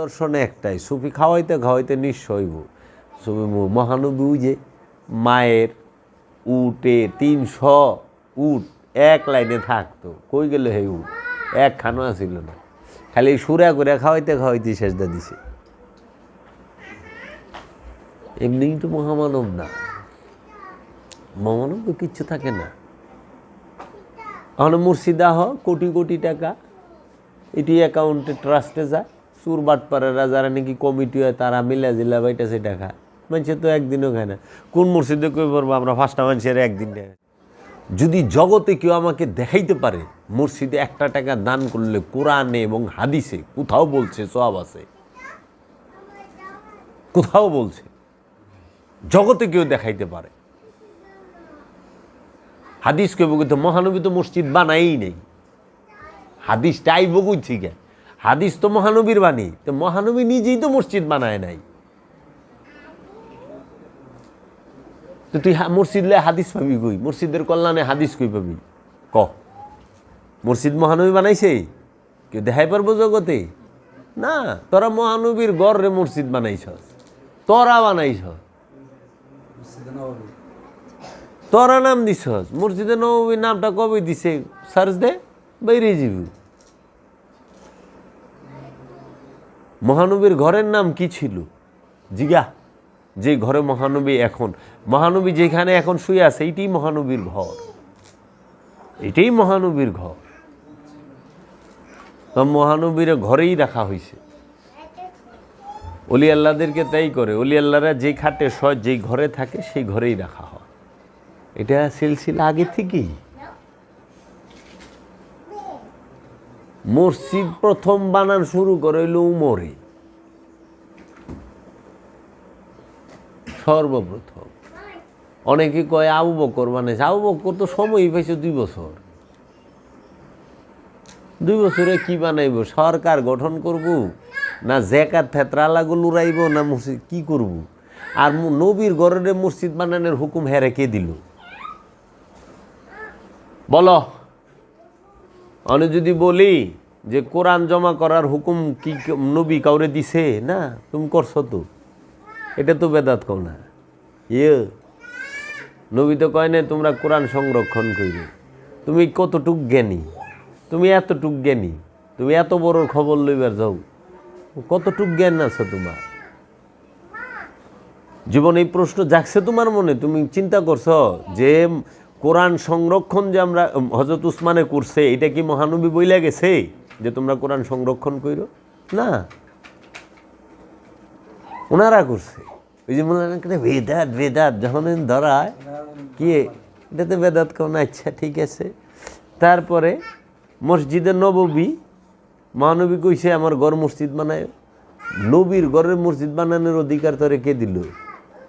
দর্শন একটাই, সুফি খাওয়াইতে খাওয়াইতে নিঃস্ব সুফি মহানবী যে মায়ের উটে তিনশো উট এক লাইনে থাকতো। কই গেল হে উট? একখানো আসিল না। খালি সুরা করে খাওয়াইতে খাওয়াইতে শেষদা দিছে। এমনিই তো মহামানব না। মহামানব তো কিচ্ছু থাকে না। এখন মুর্শিদা হ কোটি কোটি টাকা, এটি অ্যাকাউন্টে ট্রাস্টে যায়। সুর বাটপাড়ারা যারা নাকি কমিটি হয়, তারা মিলা জিলা বাইটাছে টাকা মানুষে তো একদিনও খায় না। কোন মসজিদে কই পারব আমরা পাঁচটা মানুষের একদিন যদি জগতে কেউ আমাকে দেখাইতে পারে, মসজিদে একটা টাকা দান করলে কোরআনে এবং হাদিসে কোথাও বলছে সব আছে? কোথাও বলছে? জগতে কেউ দেখাইতে পারে? হাদিস কে বলতে মহানবী তো মসজিদ বানাই নেই। হাদিসটা আইব কই থেকে? হাদিস তো মহানবীর বাণী। তো মহানবী নিজেই তো মসজিদ বানায় নাই। তো তুই হা- মসজিদ লে হাদিস পাবি কই? মসজিদের কল্যাণে হাদিস কই পাবি? ক। মসজিদ মহানবী বানাইছে? কেউ দেখাই পারব জগতে? না তোরা মহানবীর গড় রে মসজিদ বানাইছস তোরা বানাইছস তোরা নাম দিছস। মসজিদে নবী নামটা কবে দিছে? সার্চ দে বাইরে যাবি। মহানবীর ঘরের নাম কি ছিল? জিগা যে ঘরে মহানবী এখন। মহানবী যেখানে এখন শুয়ে আছে, এইটাই মহানবীর ঘর। এটাই মহানবীর ঘর। মহানবীর ঘরেই রাখা হয়েছে অলি আল্লাহদেরকে তাই করে অলি আল্লাহরা যে খাটে সয় যেই ঘরে থাকে, সেই ঘরেই রাখা হয়। এটা সিলসিলা আগে থেকেই। মসজিদ প্রথম বানান শুরু করে হইল উমরে। সর্বপ্রথম। অনেকে কয় আবু বকর বানাইছে। আবু বকর তো সময়ই পাইছে দুই বছর। দুই বছরে কি বানাইব? সরকার গঠন করব না জেকার থেত্রালাগুলো উড়াইব না মসজিদ কি করব? আর নবীর গরের মসজিদ বানানোর হুকুম হেরে কে দিল? বলো। আমি যদি বলি যে কোরআন জমা করার হুকুম কি নবী কাউরে দিছে? না, তুমি করছ তো। এটা তো বেদাত কও না। ইয়ে নবী তো কয় না তোমরা কোরআন সংরক্ষণ করবে তুমি কতটুক জ্ঞানী? তুমি এতটুক জ্ঞানী? তুমি এত বড় খবর লইবার যাও। কতটুক জ্ঞান আছে তোমার? জীবন এই প্রশ্ন জাগছে তোমার মনে? তুমি চিন্তা করছ যে কোরআন সংরক্ষণ যে আমরা হজরত উসমানে করছে, এটা কি মহানবী বইলা গেছে? যে তোমরা কোরআন সংরক্ষণ করো না। ওনারা করছে। ওই যে মনে বেদাত বেদাত, যখন ধরায়, কি এটাতে বেদাত কোন আচ্ছা ঠিক আছে। তারপরে মসজিদে নববী, মহানবী কইছে, আমার ঘর মসজিদ বানায়। নবীর গড়ের মসজিদ বানানোর অধিকার তোরে কে দিল?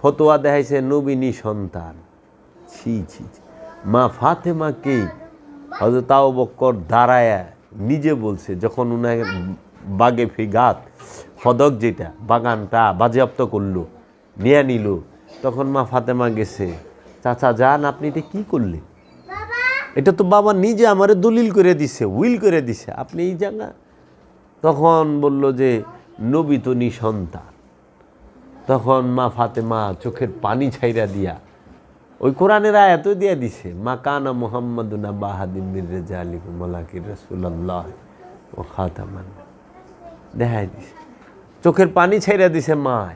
ফতোয়া দেখাইছে, নবী নি সন্তান। ছি ছি ছি। মা ফাতেমাকে হয়তো তাও বক্কর দাঁড়ায়া নিজে বলছে যখন উনাকে বাগে ফিগাত ফদক যেটা বাগানটা বাজেয়াপ্ত করল নিয়ে নিল তখন মা ফাতেমা গেছে চাচা যান আপনি এটা কী করলেন? এটা তো বাবা নিজে আমারে দলিল করে দিছে উইল করে দিছে আপনি এই জায়গা? তখন বলল যে নবী তো নিঃসন্তান তখন মা ফাতেমা চোখের পানি ছাইরা দিয়া ওই কোরআনের আয়াত দিয়া দিছে, মা কানা মোহাম্মদুনা বাহাদিন মির্রেজা আলী মোলাকির রসুল্লাহ ও খাতামান। দেখাই দিছে। চোখের পানি ছাইরা দিছে মায়।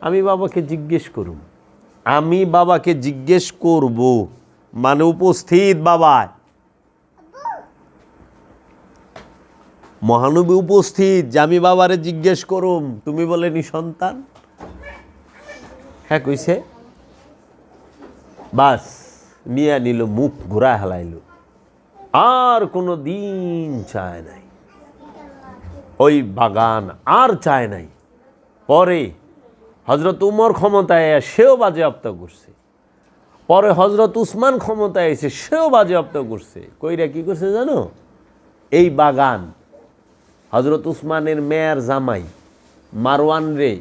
আমি বাবাকে জিজ্ঞেস করুম। আমি বাবাকে জিজ্ঞেস করব মানে উপস্থিত বাবায়। মহানবী উপস্থিত যে আমি বাবারে জিজ্ঞেস করুম, তুমি বলেনি সন্তান? হ্যাঁ কইছে বাস, নিয়ে নিল, মুখ ঘুরা হেলাইল। আর কোনো দিন চায় নাই। ওই বাগান আর চায় নাই। পরে হজরত উমর ক্ষমতায় সেও বাজেয়াপ্ত করছে। পরে হজরত উসমান ক্ষমতায় এসে সেও বাজেয়াপ্ত করছে। কইরা কি করছে জানো? এই বাগান হজরত উসমানের মেয়ার জামাই মারওয়ান রে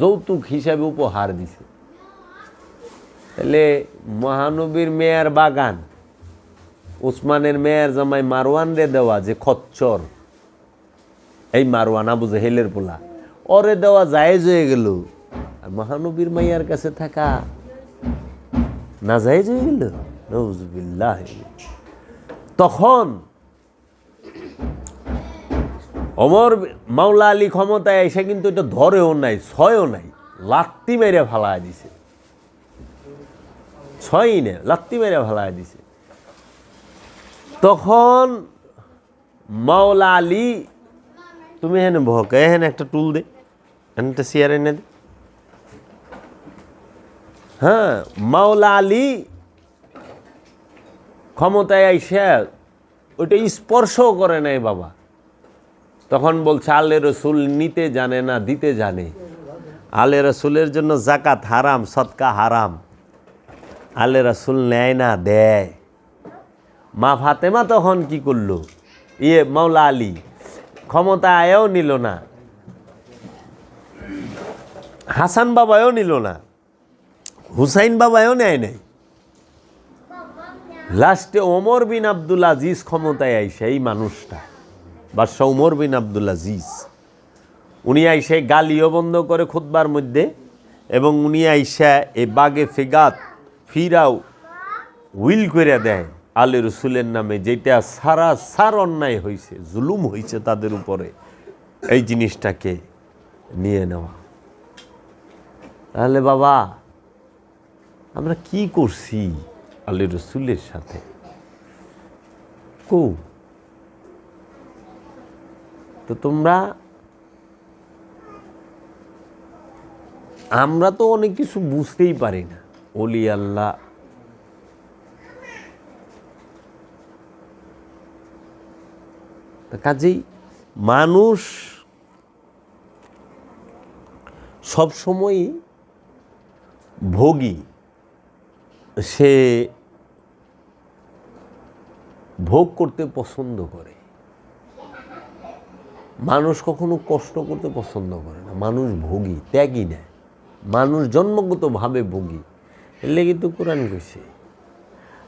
যৌতুক হিসাবে উপহার দিছে। তাহলে মহানবীর মেয়ার বাগান, উসমানের মেয়ার জামাই মারওয়ান রে দেওয়া যে খচ্চর, এই মারওয়ান আবু জেহেলের পোলা, ওরে দেওয়া জায়েজ হয়ে গেল। আর মহানবীর মাইয়ার কাছে থাকা না জায়েজ হয়ে গেল? নজবিল্লাহ তখন অমর মাওলা আলী ক্ষমতায় এসে কিন্তু এটা ধরেও নাই, ছয়ও নাই, লাত্তি মেরে ফালা দিছে। ছয়ই না লাত্তি মেরে ফালায় দিছে। তখন মাওলা আলী, তুমি হেন ভকে হেন একটা টুল দে, হেন একটা চেয়ার এনে দে। হ্যাঁ মাওলা আলী ক্ষমতায় আইসা ওইটা স্পর্শও করে নাই বাবা। তখন বলছে, আলে রসুল নিতে জানে না, দিতে জানে। আলে রসুলের জন্য জাকাত হারাম সৎকা হারাম। আলে রাসুল নেয় না, দেয়। মা ফাতেমা তখন কি করল? ইয়ে মাওলা আলী ক্ষমতা আয়ও নিল না। হাসান বাবাও নিল না। হুসাইন বাবাও নেয় নাই। লাস্টে ওমর বিন আব্দুল আজিজ ক্ষমতায় আইসে এই মানুষটা। বাদশাহ উমর বিন আব্দুল আজিজ। উনি আইসে গালিও বন্ধ করে খুতবার মধ্যে এবং উনি আইসা এ বাগে ফেগাত ফিরাও, উইল করে দেয়, আলে রসুলের নামে যেটা সারা সার অন্যায় হয়েছে জুলুম হয়েছে তাদের উপরে, এই জিনিসটাকে নিয়ে নেওয়া। তাহলে বাবা, আমরা কি করছি আলে রসুলের সাথে? কো? তো তোমরা, আমরা তো অনেক কিছু বুঝতেই পারি না। অলি আল্লাহ। কাজেই মানুষ সবসময়ই ভোগী। সে ভোগ করতে পছন্দ করে। মানুষ কখনো কষ্ট করতে পছন্দ করে না। মানুষ ভোগী ত্যাগই নেয়। মানুষ জন্মগতভাবে ভোগী। এর লেগে তো কোরআন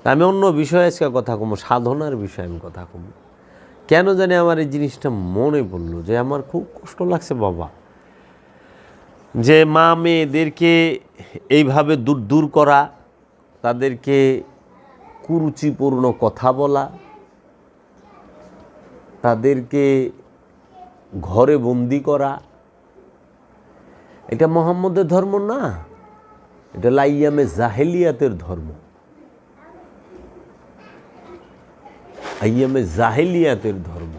তা আমি অন্য বিষয়ে আজকে কথা কমো, সাধনার বিষয়ে আমি কথা কমো। কেন জানি আমার এই জিনিসটা মনে পড়ল যে আমার খুব কষ্ট লাগছে বাবা। যে মা মেয়েদেরকে এইভাবে দূর দূর করা, তাদেরকে কুরুচিপূর্ণ কথা বলা, তাদেরকে ঘরে বন্দি করা, এটা মোহাম্মদের ধর্ম না। এটা লাইয়ামে জাহেলিয়াতের ধর্ম। আইয়ামে জাহেলিয়াতের ধর্ম।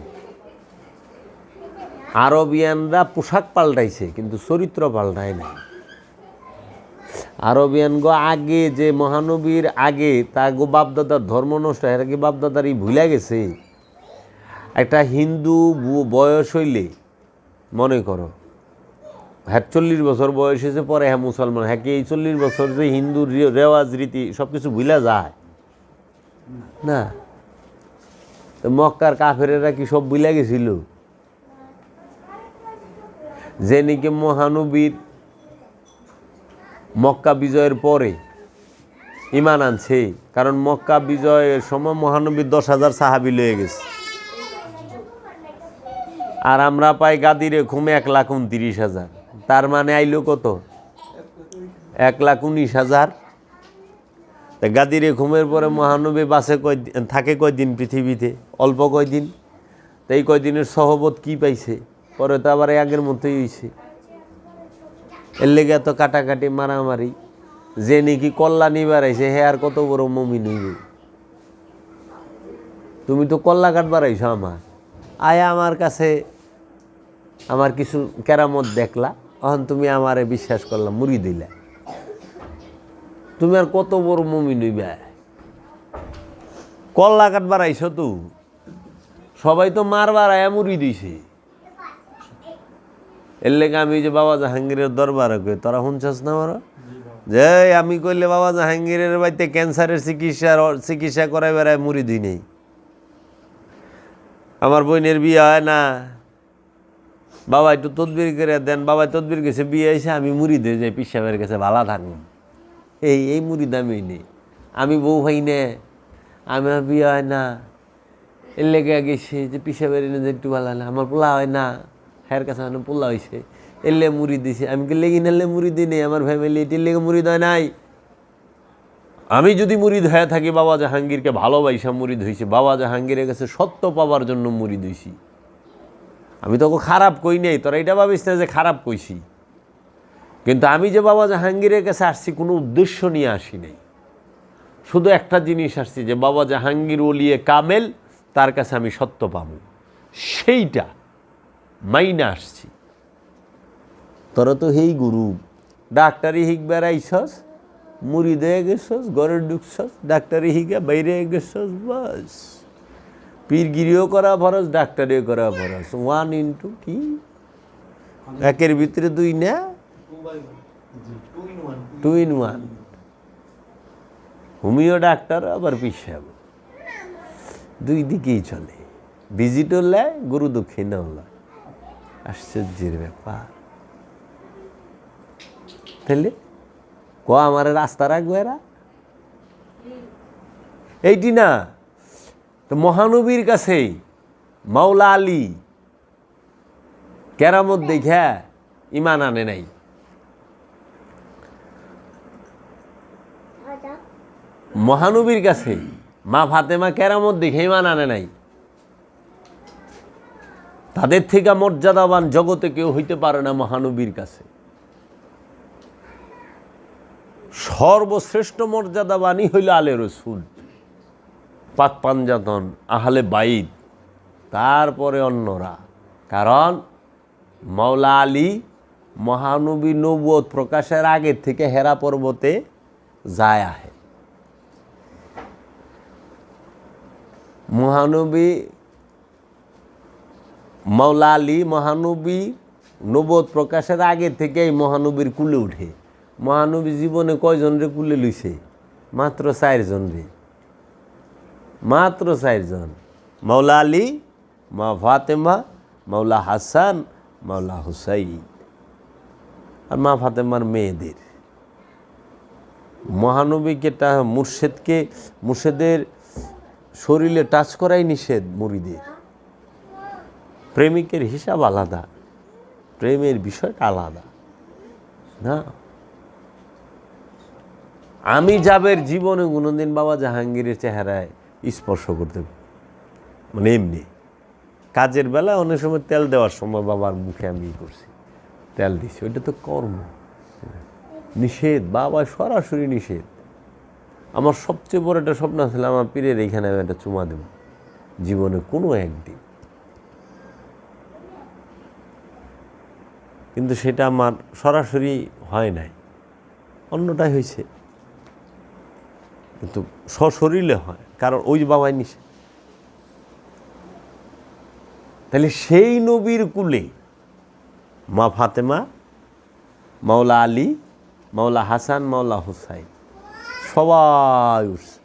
আরবিয়ানরা পোশাক পাল্টাইছে, কিন্তু চরিত্র পাল্টায় নাই। আরবিয়ানগো আগে যে মহানবীর আগে তা গো বাপদাদার ধর্ম নষ্ট, এরা কি বাপদাদারই ভুলে গেছে? একটা হিন্দু বয়স হইলে, মনে করো হ্যাঁ চল্লিশ বছর বয়স হয়েছে পরে হ্যাঁ মুসলমান হ্যাঁ কি এই চল্লিশ বছর যে হিন্দুর রেওয়াজ রীতি সব কিছু ভুলে যায়। না। তো মক্কার কাফেরেরা কি সব ভুলে গেছিল? যে নাকি মহানবীর মক্কা বিজয়ের পরে ইমান আনছে, কারণ মক্কা বিজয়ের সময় মহানবীর দশ হাজার সাহাবি লয়ে গেছে। আর আমরা পাই গাদিরে ঘুমে এক লাখ উনত্রিশ হাজার। তার মানে আইলো কত? এক লাখ উনিশ হাজার। তা গাদিরে ঘুমের পরে মহানবী বাসে কয় থাকে কয়দিন পৃথিবীতে? অল্প কয়দিন। তো এই কয়দিনের সহবত কি পাইছে? পরে তো আবার আগের মতোই হইছে। এর লেগে এত কাটাকাটি, মারামারি। যে নাকি কল্যাণী বাড়াইছে হে আর কত বড় মমি হইবে। তুমি তো কল্লা কাঠ বাড়াইছো আমার। আয় আমার কাছে আমার কিছু কেরামত দেখলা। তখন তুমি আমারে বিশ্বাস করলাম মুড়ি দিলা। তুমি আর কত বড় মমিন হইবে। কল্লা কাঠ বাড়াইছো তো। সবাই তো মার বাড়ায় মুড়ি দিছে। এর লেগে আমি যে বাবা জাহাঙ্গীরের দরবারে কই, তোরা শুনছাস না আমার যে আমি কইলে বাবা জাহাঙ্গীরের বাড়িতে ক্যান্সারের চিকিৎসার চিকিৎসা করাই বেড়ায় মুড়ি দিই নেই। আমার বোনের বিয়ে হয় না। বাবা একটু তদবির করে দেন, বাবা তদবির গেছে বিয়ে এসে আমি মুড়ি দিয়ে যাই পিসাবের কাছে ভালো থাকুন এই এই মুড়ি দামি নেই আমি বউ ভাই নে আমার বিয়ে হয় না। এর লেগে গেছে যে পিসাবের এনে যে একটু ভালো না, আমার পোলা হয় না। হ্যার কাছে মানে পোলা হয়েছে এলে মুড়ি দিছে। আমি কি লেগে নালে মুড়ি দিই নেই? আমার ফ্যামিলি এটির লেগে মুড়ি দেয় নাই। আমি যদি মুড়ি হয়ে থাকি, বাবা জাহাঙ্গীরকে ভালোবাসা মুড়ি ধুইছি। বাবা জাহাঙ্গীরের কাছে সত্য পাওয়ার জন্য মুড়ি ধুইছি। আমি তোকে খারাপ কই নাই তোরা এটা ভাবিস না যে খারাপ কইছি। কিন্তু আমি যে বাবা জাহাঙ্গীরের কাছে আসছি কোনো উদ্দেশ্য নিয়ে আসি নাই। শুধু একটা জিনিস আসছি যে বাবা জাহাঙ্গীর ওলিয়ে কামেল তার কাছে আমি সত্য পাব। সেইটা মাইনা আসছি। তোরা তো হেই গুরু। ডাক্তারি হিক বেড়াইছস মুড়ি দিয়ে গেছস ঘরে ঢুকছস ডাক্তারি হিকে বাইরে গেছস বাস। পীরগিরিও করা ফরস ডাক্তারিও করা ফরস ওয়ান ইন্টু কি? একের ভিতরে দুই না? Two in one homeo doctor, আবার পিসাব দুই দিকেই চলে। ভিজিটও লেয়, গুরু দক্ষিণাও লয়। আশ্চর্যের ব্যাপার। তাহলে, ক আমার রাস্তা রাখব এরা? এইটি না? তো মহানবীর কাছেই মাওলা আলী কেরামত দেখা ইমান আনে নাই। মহানবীর কাছে মা ফাতেমা কেরামত দেখে ইমান আনে নাই। তাদের থেকে মর্যাদাবান জগতে কেউ হইতে পারে না মহানবীর কাছে। সর্বশ্রেষ্ঠ মর্যাদাবানই হইল আলে রসুল। পাক পাঞ্জাতন আহলে বাইদ তারপরে অন্যরা। কারণ মাওলা আলী মহানবী নবুয়ত প্রকাশের আগে থেকে হেরা পর্বতে যায় আহে। মহানবী মাওলা আলী মহানবী নবদ প্রকাশের আগে থেকেই মহানবীর কুলে উঠে। মহানবী জীবনে কয়জন রে কুলে লইছে? মাত্র চারজন রে। মাত্র চারজন। মাওলা আলী, মা ফাতেমা, মাওলা হাসান, মাওলা হুসাইন। আর মা ফাতেমার মেয়েদের। মহানবীকে টা, মুর্শেদকে, মুর্শেদের শরীরে টাচ করাই নিষেধ মুড়িদের। প্রেমিকের হিসাব আলাদা, প্রেমের বিষয়টা আলাদা। না? আমি যাবের জীবনে কোনোদিন বাবা জাহাঙ্গীরের চেহারায় স্পর্শ করতে মানে এমনি। কাজের বেলা অনেক সময় তেল দেওয়ার সময় বাবার মুখে আমি করছি। তেল দিছি। ওইটা তো কর্ম। নিষেধ। বাবা সরাসরি নিষেধ। আমার সবচেয়ে বড় একটা স্বপ্ন ছিল, আমার পীরের এইখানে আমি একটা চুমা দেব। জীবনে কোনো একদিন। কিন্তু সেটা আমার সরাসরি হয় নাই। অন্যটাই হয়েছে কিন্তু সশরীরে হয়। কারণ ওই বাবাই নিষেধ তাহলে সেই নবীর কুলে মা ফাতেমা, মাওলা আলী, মাওলা হাসান, মাওলা হুসাইন, সবাই উঠছে।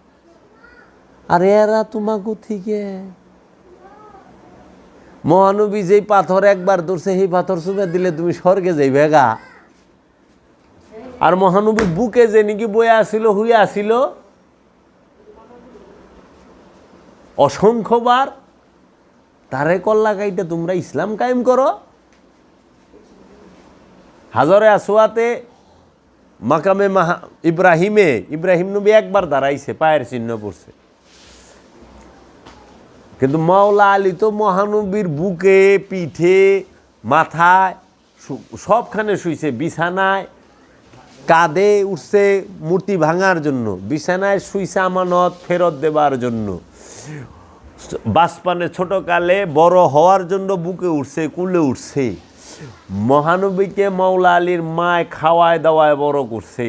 আর এরা তোমাকে থেকে। মহানবী যেই পাথর একবার ধরছে, সেই পাথর চুমে দিলে তুমি স্বর্গে যাই ভেগা আর মহানবী বুকে যে নাকি বয়ে আসিল, হুয়ে আসিল অসংখ্যবার তারে কল্লা কাইটা তোমরা ইসলাম কায়েম করো। হাজরে আসোয়াতে মাকামে মাহা ইব্রাহিমে, ইব্রাহিম নবী একবার দাঁড়াইছে, পায়ের চিহ্ন পড়ছে। কিন্তু মাওলা আলী তো মহানবীর বুকে, পিঠে, মাথায় সবখানে শুইছে, বিছানায় কাঁধে উঠছে মূর্তি ভাঙার জন্য, বিছানায় শুইছে আমানত ফেরত দেবার জন্য। বাসপানে ছোটকালে বড় হওয়ার জন্য বুকে উঠছে, কুলে উঠছে। মহানবীকে মাওলা আলীর মায় খাওয়ায় দাওয়ায় বড় করছে।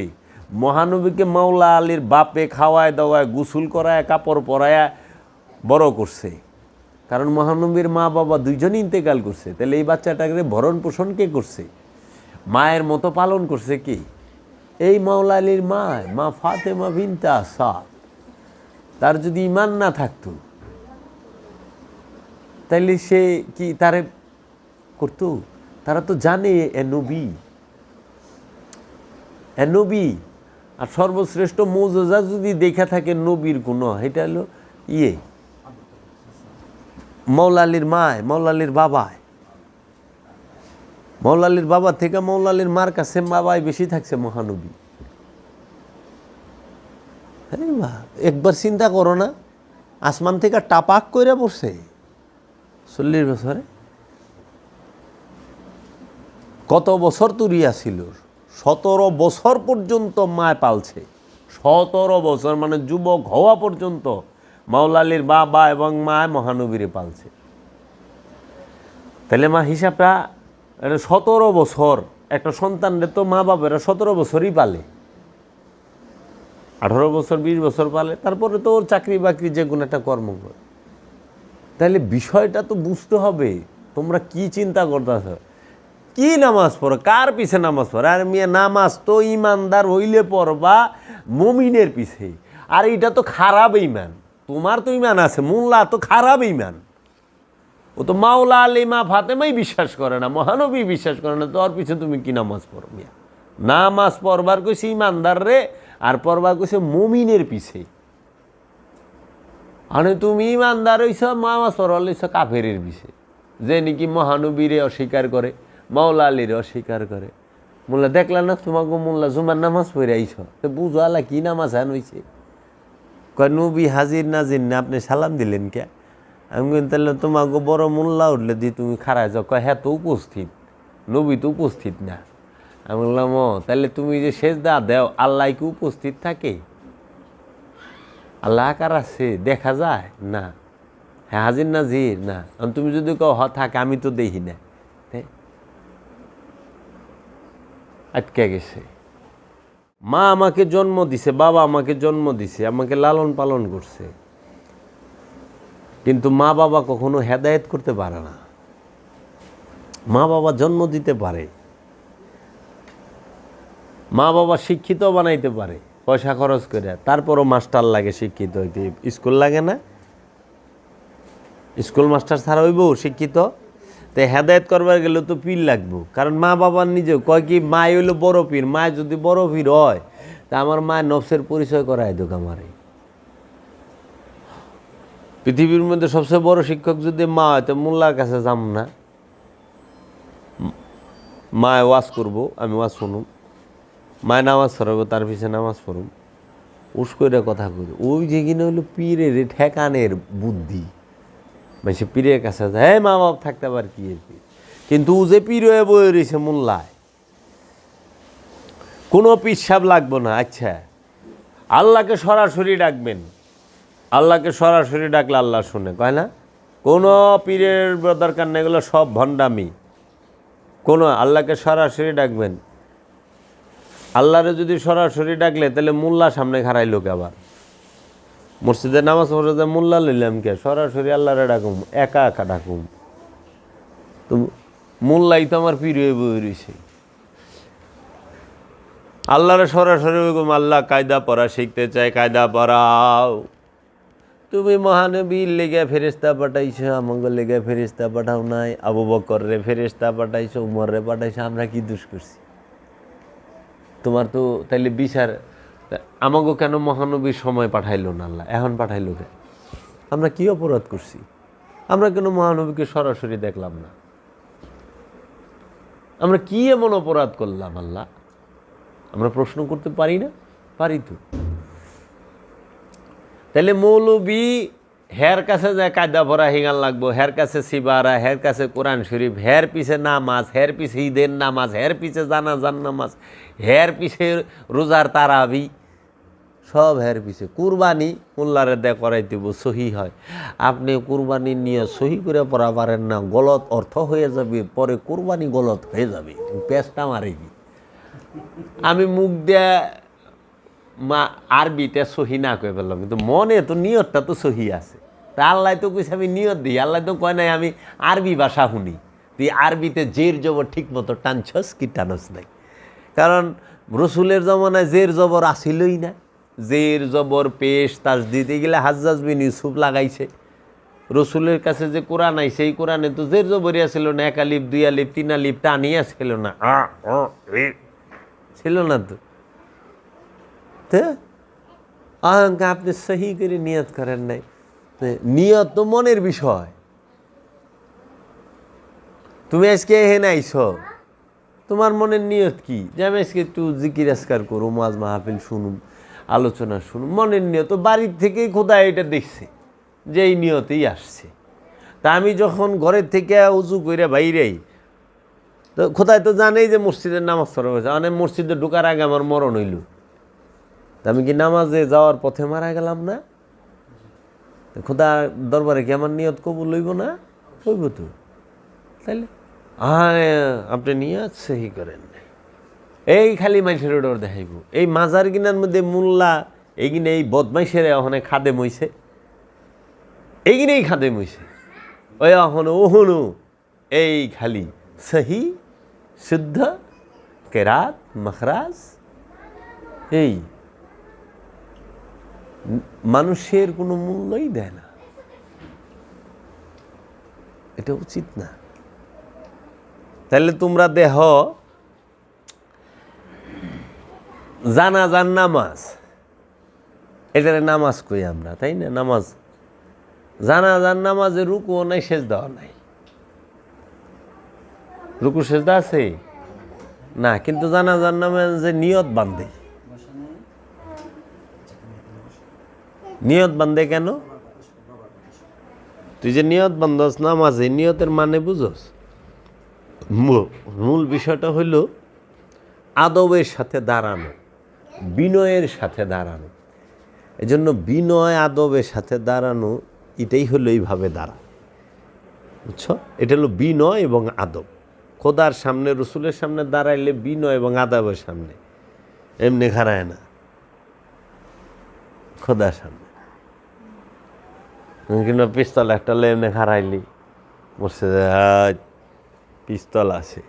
মহানবীকে মাওলা আলীর বাপে খাওয়ায় দাওয়ায়, গোসল করায়, কাপড় পরায় বড় করছে। কারণ মহানবীর মা বাবা দুইজনই ইন্তেকাল করছে। তাহলে এই বাচ্চাটাকে ভরণ পোষণ কে করছে? মায়ের মতো পালন করছে কি? এই মাওলা আলীর মা মা ফাতেমা বিনতা সাদ তার যদি ইমান না থাকতো, তাইলে সে কি তারে করতো? তারা তো জানে এ নবী। এ নবী। আর সর্বশ্রেষ্ঠ মৌজা যদি দেখা থাকে নবীর কোনো এটা হলো ইয়ে। মৌলালির মায়, মৌলালির বাবায়। মৌলালির বাবা থেকে মৌলালির মার কাছে বাবাই বেশি থাকছে মহানবী। আরে বাহ, একবার চিন্তা করো না। আসমান থেকে টাপাক করে পড়ছে। চল্লিশ বছরে। কত বছর তুরিয়া ছিল? সতেরো বছর পর্যন্ত মায় পালছে। সতেরো বছর মানে যুবক হওয়া পর্যন্ত মাওলালির বাবা এবং মা মহানবীরে পালছে। তাহলে মা হিসাবটা এটা সতেরো বছর একটা সন্তানরে তো মা বাবারা সতেরো বছরই পালে। আঠারো বছর, বিশ বছর পালে তারপরে তো ওর চাকরি বাকরি যে কোনো একটা কর্ম করে। তাহলে বিষয়টা তো বুঝতে হবে, তোমরা কি চিন্তা করতেছ? কি নামাজ পড়ো? কার পিছে নামাজ পড়ো? আর মিয়া, নামাজ তো ইমানদার হইলে পড়বা মমিনের পিছে। আর এটা তো খারাপ ইমান। তোমার তো ইমান আছে, মোল্লা তো খারাপ ইমান। ও তো মাওলা আলিমা ফাতেমাই বিশ্বাস করে না, মহানবী বিশ্বাস করে না, তো ওর পিছে তুমি কি নামাজ পড়ো মিয়া? নামাজ পড়বার কইছে ইমানদার রে আর পড়বার কইছে মমিনের পিছে। মানে তুমি ইমানদার হইছ নামাজ পড়ার লইছ কাফেরের পিছে। যে নাকি মহানবীরে অস্বীকার করে মাওলা আলীরে অস্বীকার করে। মোল্লা দেখলা না তোমাকে মোল্লা জুমার নামাজ পড়ে আইছ? তো বুঝো আলা কি নামাজ হান হইছে? কয় নবী হাজির নাজির না আপনি সালাম দিলেন কে? আমি কই, তাহলে তোমাকে বড় মোল্লা উঠলে দি তুমি খারাই যাও। কয় হ্যাঁ তো উপস্থিত। নবী তো উপস্থিত না। আমি বললাম, ও, তাহলে তুমি যে শেষ দা দেও, আল্লাহ কি উপস্থিত থাকে? আল্লাহ কার আছে? দেখা যায়? না। হ্যাঁ হাজির না। জির না তুমি যদি কও, হ, থাকে, আমি তো দেখি না। আটকে গেছে। মা আমাকে জন্ম দিছে, বাবা আমাকে জন্ম দিছে, আমাকে লালন পালন করছে। কিন্তু মা বাবা কখনো হেদায়েত করতে পারে না। মা বাবা জন্ম দিতে পারে। মা বাবা শিক্ষিত বানাইতে পারে, পয়সা খরচ করে। তারপরও মাস্টার লাগে শিক্ষিত হইতে। স্কুল লাগে না? স্কুল মাস্টার ছাড়া হইব, শিক্ষিত? তো হেদায়ত করবার গেলে তো পীর লাগবো। কারণ মা বাবার নিজেও কয় কি, মাই হইল বড় পীর মা যদি বড় পীর হয়, তা আমার মা নফসের পরিচয় করায় দোক আমারে। পৃথিবীর মধ্যে সবচেয়ে বড় শিক্ষক যদি মা হয়, তো মোল্লার কাছে যাম না। মায় ওয়াজ করব, আমি ওয়াজ শুনুম। মায় নামাজ পড়াবো, তার পিছনে নামাজ পড়ুম। উস করে কথা করি ওই যে কিনা হলো পীরের ঠেকানের বুদ্ধি। মানে সে পীরের কাছে হ্যাঁ মা বাপ থাকতে পার কি পীর? কিন্তু ও যে পীর হয়ে বয়ে রয়েছে মোল্লায়, কোনো পিসাব লাগবো না। আচ্ছা আল্লাহকে সরাসরি ডাকবেন। আল্লাহকে সরাসরি ডাকলে আল্লাহ শুনে, কয় না? কোনো পীরের দরকার নেই, এগুলো সব ভণ্ডামি। কোনো, আল্লাহকে সরাসরি ডাকবেন। আল্লাহরে যদি সরাসরি ডাকলে, তাহলে মোল্লা সামনে খারাই লোক আবার। মসজিদে নামাজ পড়ে মোল্লা লইলাম কে? সরাসরি আল্লাহরে ডাকুম, একা একা ডাকুম। তো মোল্লাই তো আমার প্রিয় বই রয়েছে আল্লাহরে সরাসরি ওইরকম আল্লাহ কায়দা পড়া শিখতে চাই, কায়দা পড়াও। তুমি মহানবীর লেগে ফেরেস্তা পাঠাইছো আমাকে লেগে ফেরেস্তা পাঠাও নাই, আবু বকর রে ফেরেস্তা পাঠাইছো উমর রে পাঠাইছো, আমরা কি দুষ করছি? তোমার তো তাইলে বিচার আমাকে কেন মহানবীর সময় পাঠাইলো না আল্লাহ? এখন পাঠাইলো কেন আমরা কি অপরাধ করছি? আমরা কেন মহানবীকে সরাসরি দেখলাম না? আমরা কি এমন অপরাধ করলাম আল্লাহ? আমরা প্রশ্ন করতে পারি না? পারি তো। তাহলে মৌলবী হের কাছে যে কায়দা ভরা হিগান লাগবো, হের কাছে সিবারা, হের কাছে কোরআন শরীফ, হের পিছে নামাজ, হের পিছে ঈদের নামাজ, হের পিছে জানাজান নামাজ হের পিছে রোজার তারাবি, সব হের পিছে। কুরবানি মোল্লারে দে করাই দিব, সহি হয়। আপনি কুরবানি নিয়ে সহি করে পড়া পারেন না, গলত অর্থ হয়ে যাবে, পরে কুরবানি গলত হয়ে যাবে। পেঁচটা মারে কি আমি মুখ দিয়ে মা আরবিতে সহি না করে ফেললাম, কিন্তু মনে তো নিয়তটা তো সহি আছে। তা আল্লাহ তো কইছে আমি নিয়ত দিই, আল্লাহ তো কয় নাই আমি আরবি ভাষা শুনি। তুই আরবিতে জের জবর ঠিক মতো টানছস কি টানস নাই। কারণ রসুলের জমানায় জের জবর আসিলই না। জের জবর পেশ তাজ দিতে গেলে হাজ্জাজ বিন ইউসুফ লাগাইছে। রসুলের কাছে যে কোরআন আইছে এই কোরআনে তো জের জবরই ছিল না। এক আলিপ দুই আলিপ তিন আলিপ টানিয়া ছিল না। আ, ছিল না তো। অহংক আপনি সহি করে নিয়ত করেন নাই। নিয়ত তো মনের বিষয়। তুমি আজকে এখানে আইছ। তোমার মনের নিয়ত কি? যে আমি আজকে একটু জিকির আসকার করুম আজ মাহফিল শুনুম, আলোচনা শুনুম, মনের নিয়ত। বাড়ির থেকেই খোদা এটা দেখছে, যে এই নিয়তেই আসছে। তা আমি যখন ঘরের থেকে উজু করে বাইরেই তো খোদায় তো জানেই যে মসজিদের নামাজ পড়া হয়েছে। মানে মসজিদে ঢোকার আগে আমার মরণ হইল। তা আমি কি নামাজে যাওয়ার পথে মারা গেলাম না? খোদা দরবারে কি আমার নিয়ত কবুল লইব না? হইব তো। তাইলে আরে আপনি নিয়ত সহি করেন। এই খালি মানুষের ডর দেখাইব। এই মাজার গিনার মধ্যে মোল্লা, এই কিনে এই বদমাইশের ওখানে খাদে মইছে। এই কিনেই খাদে মইছে। ওই এখন ওহনু, এই খালি সহি, শুদ্ধ, কেরাত, মখরাজ। এই, মানুষের কোনো মূল্যই দেয় না। এটা উচিত না। তাহলে তোমরা দেহ জানাজান নামাজ। এটারে নামাজ কই আমরা, তাই না? নামাজ জানাজান নামাজে রুকুও নাই শেষ দেওয়া নাই। রুকু, সেজদা আছে? না, কিন্তু জানাজান নামাজে নিয়ত বান্ধে। নিয়ত বান্ধে কেন? তুই যে নিয়ত বান্ধস, নামাজে নিয়তের মানে বুঝস? মূল বিষয়টা হইল আদবের সাথে দাঁড়ানো, বিনয়ের সাথে দাঁড়ানো। এজন্য বিনয় আদবের সাথে দাঁড়ানো, এটাই হলো এইভাবে দাঁড়া। বুঝছ? এটা হলো বিনয় এবং আদব। খোদার সামনে, রসুলের সামনে দাঁড়াইলে বিনয় এবং আদবের সামনে। এমনি খারায় না। খোদার সামনে। কিংবা পিস্তল একটা লে এমনি খারাইলি বসে পিস্তল আছে।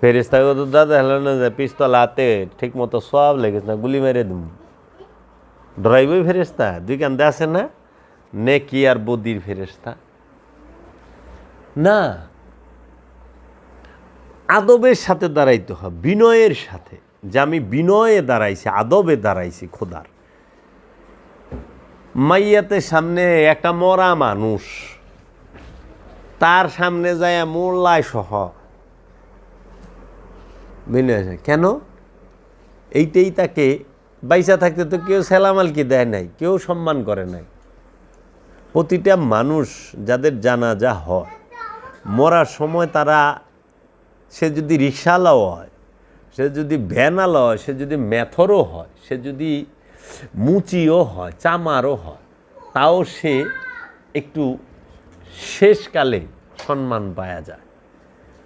ফেরিস্তাকে তো দাদা হলো না যে পিস্তল হাতে, ঠিক মতো সব লেগেছে না, গুলি মেরে দিম। ডরাইবই ফেরিস্তা দুই কান্দে আছে না? নেকি আর বদির ফেরিস্তা না, আদবের সাথে দাঁড়াইতে হবে, বিনয়ের সাথে। যে আমি বিনয়ে দাঁড়াইছি, আদবে দাঁড়াইছি, খোদার। মাইয়াতে সামনে একটা মরা মানুষ। তার সামনে যায় মোল্লায় সহ। বিনয় কেন? এইটাই তাকে বাইসা থাকতে তো কেউ সেলামালকি দেয় নাই, কেউ সম্মান করে নাই। প্রতিটা মানুষ যাদের জানাজা হয়, মরার সময় তারা, সে যদি রিক্সাওয়ালাও হয়, সে যদি ভ্যানালো হয়, সে যদি ম্যাথরও হয়, সে যদি মুচিও হয়, চামারও হয়, তাও সে একটু শেষকালে সম্মান পাওয়া যায়।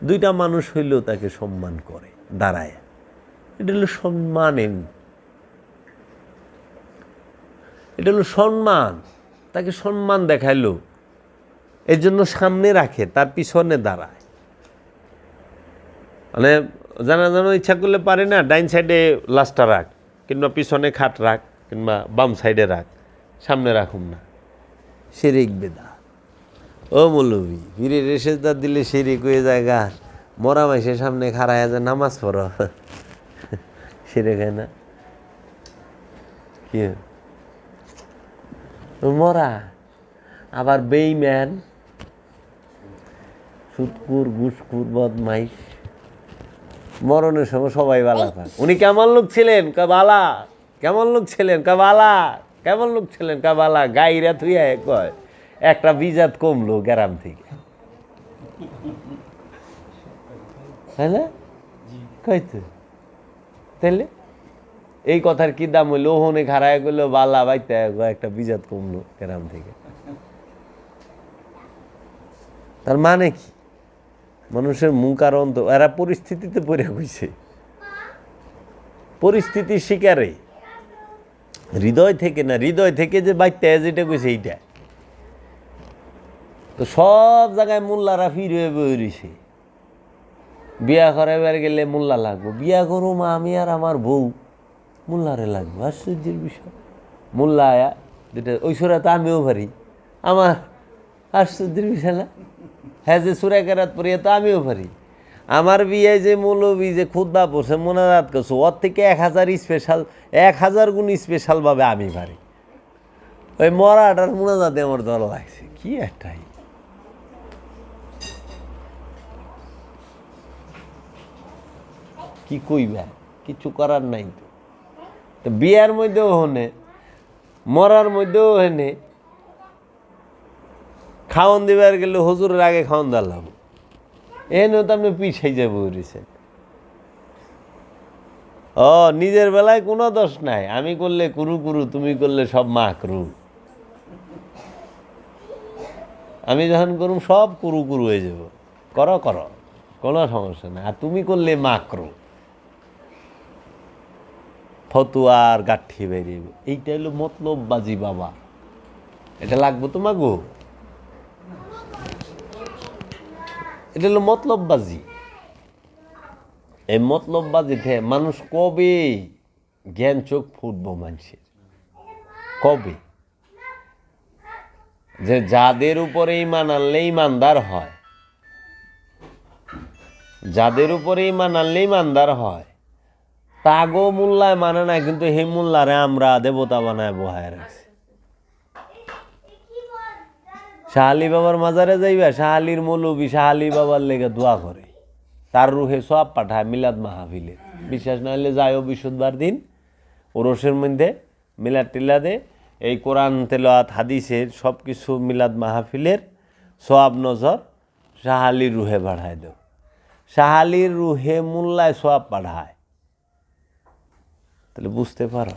দুইটা মানুষ হইলেও তাকে সম্মান করে, দাঁড়ায়। এটা হলো সম্মানের। এটা হলো সম্মান। তাকে সম্মান দেখাইলো। এর জন্য সামনে রাখে, তার পিছনে দাঁড়ায়। মানে জানা জানো ইচ্ছা করলে পারে না, ডাইন সাইডে লাস্টটা রাখ, কিংবা পিছনে খাট রাখ, কিংবা বাম সাইডে রাখ, সামনে রাখুন না। শিরিক বেদা ও মৌলবি ফিরে রেসেদার দিলে শিরিক হয়ে জায়গা মরা মাইসের সামনে খাড়ায় যে নামাজ পড়ো। সেরে খায় না। কি? মরা আবার বেইম্যান সুৎকুর ঘুসকুর বদমাইশ। মরণের সময় সবাই বালা পায় উনি কেমন লোক ছিলেন? কা বালা। কেমন লোক ছিলেন? কা বালা। কেমন লোক ছিলেন? কা বালা। গাইরা থুইয়া কয় একটা বিজাত কমলো গ্রাম থেকে। তাই না? কই তাইলে? এই কথার কি দাম হইল? ওহনে খারায় গেলো বালা বাইতে একটা বিজাত কমলো গ্রাম থেকে। তার মানে কি? মানুষের মুখ আর অন্ত এরা পরিস্থিতিতে পড়ে হইছে পরিস্থিতির শিকারে। হৃদয় থেকে না হৃদয় থেকে যে বাইতে যেটা কইছে এইটা। তো সব জায়গায় মোল্লারা ফির হয়ে বয়ে করাইবার গেলে মোল্লা লাগবো। বিয়া করো মা আমি আর আমার বউ, মোল্লারে লাগবো। আশ্চর্যের বিষয়। মোল্লা আয়া, যেটা ওই সুরা তো আমিও পারি। আমার আশ্চর্যের বিষয় না? হ্যাঁ যে সুরা কেরাত পড়িয়া তো আমিও পারি। আমার বিয়ে যে মৌলবী, যে খুদ্া পড়ছে, মোনাজাত করছে, ওর থেকে এক হাজার স্পেশাল এক হাজার গুণ স্পেশালভাবে আমি পারি। ওই মরাটার মোনাজাতে আমার দল লাগছে। কি একটাই কি কইবা? কিছু করার নাই তো। তো বিয়ার মধ্যেও হনে, মরার মধ্যেও হেনে, খাওয়ান দিবার গেলে হজুরের আগে খাওয়ান দিলাম এনে তো আপনি পিছাই যাব রিসেন ও, নিজের বেলায় কোনো দোষ নাই। আমি করলে কুরু কুরু, তুমি করলে সব মা করু আমি যখন করুম, সব কুরু কুরু হয়ে যাব করো করো, কোনো সমস্যা নাই। আর তুমি করলে মাকরু। ফতুয়ার গাঠি বেরিয়ে এইটা হলো মতলব বাজি বাবা। এটা লাগবো তোমাগো? এটা হলো মতলব বাজি। এই মতলব বাজিতে মানুষ কবে জ্ঞান চোখ ফুটবো মানুষের? কবে? যে যাদের উপরে ইমান আনলে ইমানদার হয়। যাদের উপরে ইমান আনলে ইমানদার হয়। তাগো মোল্লায় মানে না কিন্তু হে মোল্লারে আমরা দেবতা বানায় বহায় রাখছি। শাহালি বাবার মাজারে যাইবা, শাহালির মৌলবী শাহালি বাবার লেগে দোয়া করে। তার রুহে সব পাঠায় মিলাদ মাহফিলে। বিশ্বাস না হলে যায়ও বৃহস্পতিবার দিন, ওরসের মধ্যে মিলাদ টিলাদে এই কোরআন, তেলাওয়াত, হাদিসের সব কিছু মিলাদ মাহফিলের সোয়াব নজর শাহালির রুহে বাড়ায় দেও। শাহালির রুহে মোল্লায় সোয়াব পাঠায়। তাহলে বুঝতে পারো।